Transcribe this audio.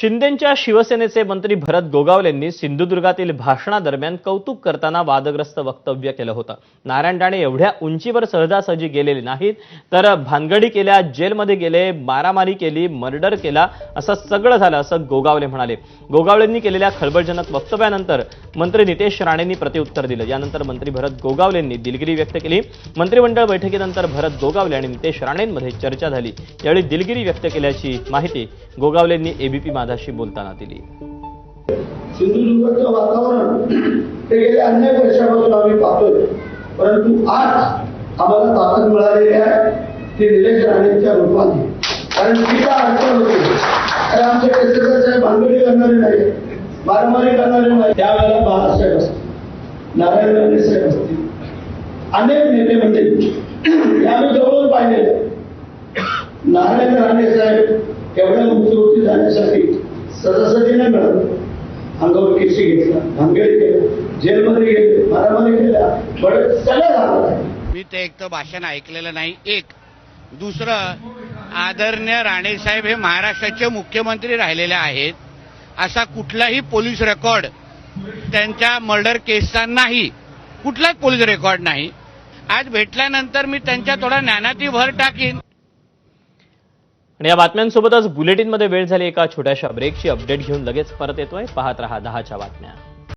शिंदेंच्या शिवसेनेचे मंत्री भरत गोगावलेंनी सिंधुदुर्गातील भाषणादरम्यान कौतुक करताना वादग्रस्त वक्तव्य केलं होतं. नारायण राणे एवढ्या उंचीवर सहजासहजी गेलेले नाहीत तर भानगडी केल्या जेलमध्ये गेले मारामारी केली मर्डर केला असं सगळं झालं असं गोगावले म्हणाले. गोगावलेंनी केलेल्या खळबळजनक वक्तव्यानंतर मंत्री नितेश राणेंनी प्रतिउत्तर दिलं. यानंतर मंत्री भरत गोगावलेंनी दिलगिरी व्यक्त केली. मंत्रिमंडळ बैठकीनंतर भरत गोगावले आणि नितेश राणेंमध्ये चर्चा झाली. यावेळी दिलगिरी व्यक्त केल्याची माहिती गोगावलेंनी एबीपी माझाशी बोलताना दिली. सिंधुदुर्गचं वातावरण ते गेल्या अनेक वर्षापासून आम्ही पाहतोय. परंतु आज आम्हाला ताकद मिळालेली आहे ती निलेश राणेंच्या रूपाने. कारण ती काय अडचण होती? तर आमचे केसरकर साहेब भांडवली करणारे नाही मारामारी करणारे नाही त्यावेळेला बाळासाहेब असतील नारायण राणे साहेब असतील अनेक नेते मंडळी आम्ही जवळून पाहिलेले. नारायण राणे साहेब एवढ्या उंचीवरती जाण्यासाठी सहजासहजी नाही अंगावर केसी घेतला भांगेड केलं जेलमध्ये गेले मारामारी केल्या बरं सगळं झालं. मी ते एक तर भाषण ऐकलेलं नाही. एक दुसरं आदरणीय राणेसाहेब हे महाराष्ट्राचे मुख्यमंत्री राहिलेले आहेत. असा कुठलाही पोलीस रेकॉर्ड त्यांच्या मर्डर केसचा नाही. कुठलाच पोलीस रेकॉर्ड नाही. आज भेटल्यानंतर मी त्यांच्या थोडा ज्ञानाती भर टाकीन. आणि या बातम्यांसोबतच बुलेटिनमध्ये वेळ झाली एका छोट्याशा ब्रेकची अपडेट घेऊन लगेच परत येतोय. पाहत रहा दहाच्या बातम्या.